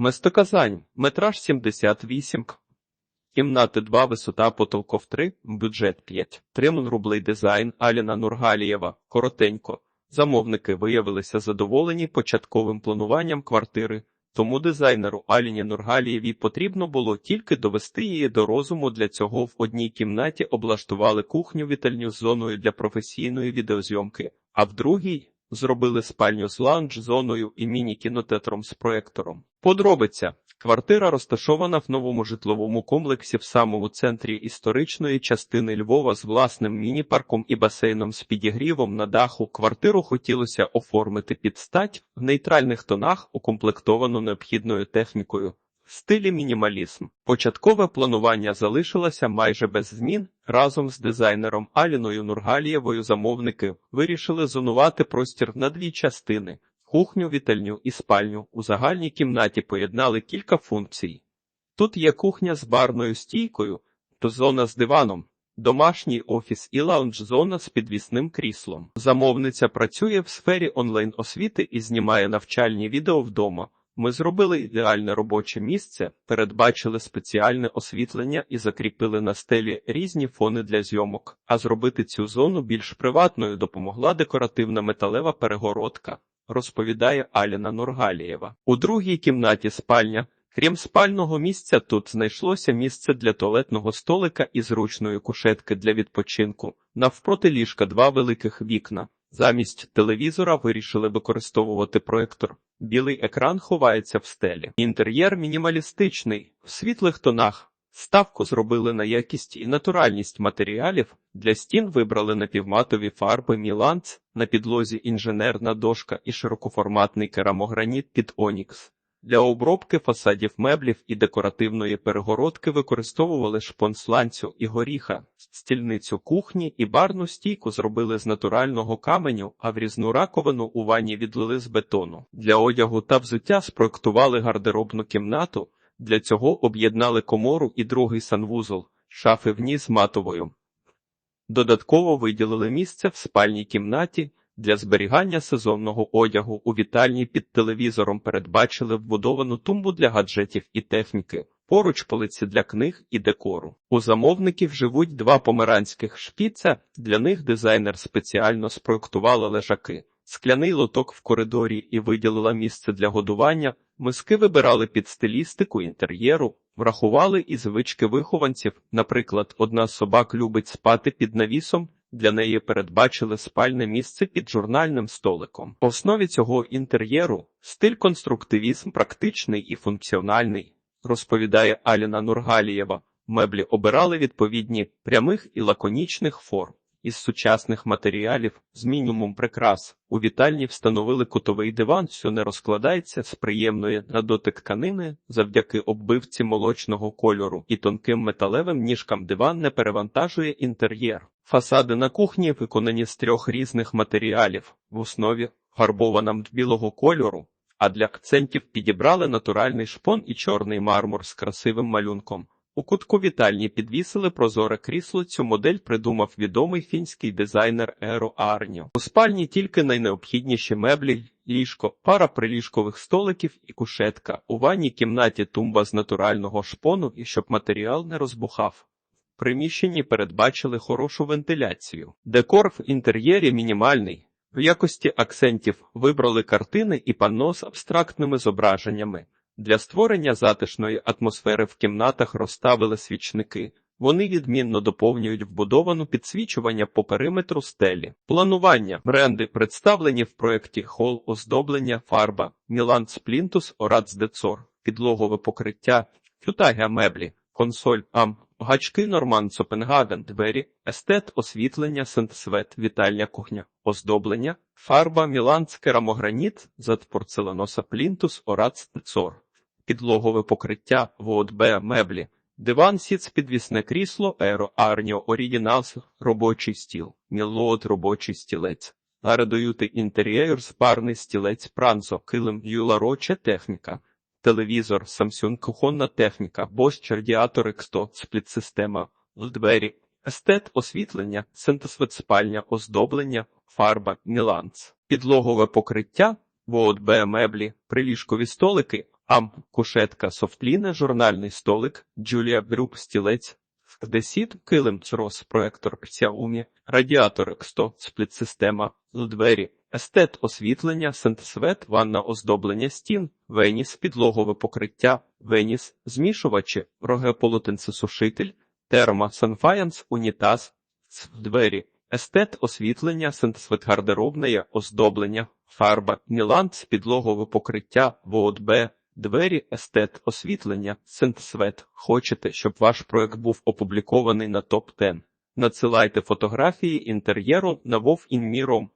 Местоказань. Метраж 78 к. Кімнати 2, висота потолков 3, бюджет 5. Тримон рублей дизайн Аліна Нургалієва. Коротенько. Замовники виявилися задоволені початковим плануванням квартири, тому дизайнеру Аліні Нургалієвій потрібно було тільки довести її до розуму. Для цього в одній кімнаті облаштували кухню вітальню з зоною для професійної відеозйомки, а в другій зробили спальню з лаунж-зоною і міні-кінотеатром з проектором. Подробиця. Квартира розташована в новому житловому комплексі в самому центрі історичної частини Львова з власним міні-парком і басейном з підігрівом на даху. Квартиру хотілося оформити під стать в нейтральних тонах, укомплектовану необхідною технікою. В стилі мінімалізм. Початкове планування залишилося майже без змін. Разом з дизайнером Аліною Нургалієвою замовники вирішили зонувати простір на дві частини. Кухню, вітальню і спальню у загальній кімнаті поєднали кілька функцій. Тут є кухня з барною стійкою, то зона з диваном, домашній офіс і лаунж-зона з підвісним кріслом. Замовниця працює в сфері онлайн-освіти і знімає навчальні відео вдома. Ми зробили ідеальне робоче місце, передбачили спеціальне освітлення і закріпили на стелі різні фони для зйомок. А зробити цю зону більш приватною допомогла декоративна металева перегородка розповідає Аліна Нургалієва. У другій кімнаті спальня. Крім спального місця, тут знайшлося місце для туалетного столика і зручної кушетки для відпочинку. Навпроти ліжка два великих вікна. Замість телевізора вирішили використовувати проектор. Білий екран ховається в стелі. Інтер'єр мінімалістичний, в світлих тонах. Ставку зробили на якість і натуральність матеріалів. Для стін вибрали напівматові фарби Міланц, на підлозі інженерна дошка і широкоформатний керамограніт під Онікс. Для обробки фасадів меблів і декоративної перегородки використовували шпон сланцю і горіха, стільницю кухні і барну стійку зробили з натурального каменю, а врізну раковину у ванні відлили з бетону. Для одягу та взуття спроектували гардеробну кімнату. Для цього об'єднали комору і другий санвузол, шафи вниз матовою. Додатково виділили місце в спальній кімнаті для зберігання сезонного одягу у вітальні під телевізором передбачили вбудовану тумбу для гаджетів і техніки, поруч полиці для книг і декору. У замовників живуть два померанських шпіца, для них дизайнер спеціально спроектувала лежаки, скляний лоток в коридорі і виділила місце для годування. Миски вибирали під стилістику інтер'єру, врахували і звички вихованців. Наприклад, одна з собак любить спати під навісом, для неї передбачили спальне місце під журнальним столиком. В основі цього інтер'єру стиль конструктивізм практичний і функціональний, розповідає Аліна Нургалієва. Меблі обирали відповідні прямих і лаконічних форм. Із сучасних матеріалів з мінімум прикрас у вітальні встановили кутовий диван, що не розкладається з приємної на дотик тканини завдяки оббивці молочного кольору і тонким металевим ніжкам диван не перевантажує інтер'єр. Фасади на кухні виконані з трьох різних матеріалів в основі фарбована білого кольору, а для акцентів підібрали натуральний шпон і чорний мармур з красивим малюнком. У кутку вітальні підвісили прозоре крісло. Цю модель придумав відомий фінський дизайнер Еро Арньо. У спальні тільки найнеобхідніші меблі, ліжко, пара приліжкових столиків і кушетка. У ванній кімнаті тумба з натурального шпону і щоб матеріал не розбухав. В приміщенні передбачили хорошу вентиляцію. Декор в інтер'єрі мінімальний. В якості акцентів вибрали картини і панно з абстрактними зображеннями. Для створення затишної атмосфери в кімнатах розставили свічники. Вони відмінно доповнюють вбудовану підсвічування по периметру стелі. Планування. Бренди представлені в проєкті Хол оздоблення, фарба, Мілан Сплінтус, Орац Децор, підлогове покриття, фютагія меблі, консоль ам, гачки Норман Цопенгаген, двері, естет, освітлення, сентсвет, вітальня кухня, оздоблення, фарба, Мілан керамограніт, зад порцеланоса Плінтус, Орац Децор підлогове покриття, ВОДБ, меблі, диван, сіц, підвісне крісло, Еро, Арніо, Орігіналс, робочий стіл, Мілот, робочий стілець, Аредоюти інтер'єр, спарний стілець, пранзо, килим, юлароче техніка, телевізор, Samsung, кухонна техніка, Bosch, радіатор X100, спліт-система, двері, естет, освітлення, синтесвет спальня, оздоблення, фарба, Міланс, підлогове покриття, ВОДБ, меблі, приліжкові столики, Ам, кушетка, софтліне, журнальний столик, Джулія Брюк, стілець, Десіт, килим, црос, проектор, Xiaomi, радіатор X100, спліт-система, двері, естет, освітлення, синтесвет, ванна, оздоблення стін, веніс, підлогове покриття, веніс, змішувачі, роге полотенцесушитель, терма, санфаянс, унітаз, двері, естет, освітлення, синтесвет гардеробне, оздоблення, фарба, ніланц, підлогове покриття, ВОДБ, Двері, естет, освітлення, синтсвет. Хочете, щоб ваш проект був опублікований на топ 10 Надсилайте фотографії інтер'єру на вовінміром.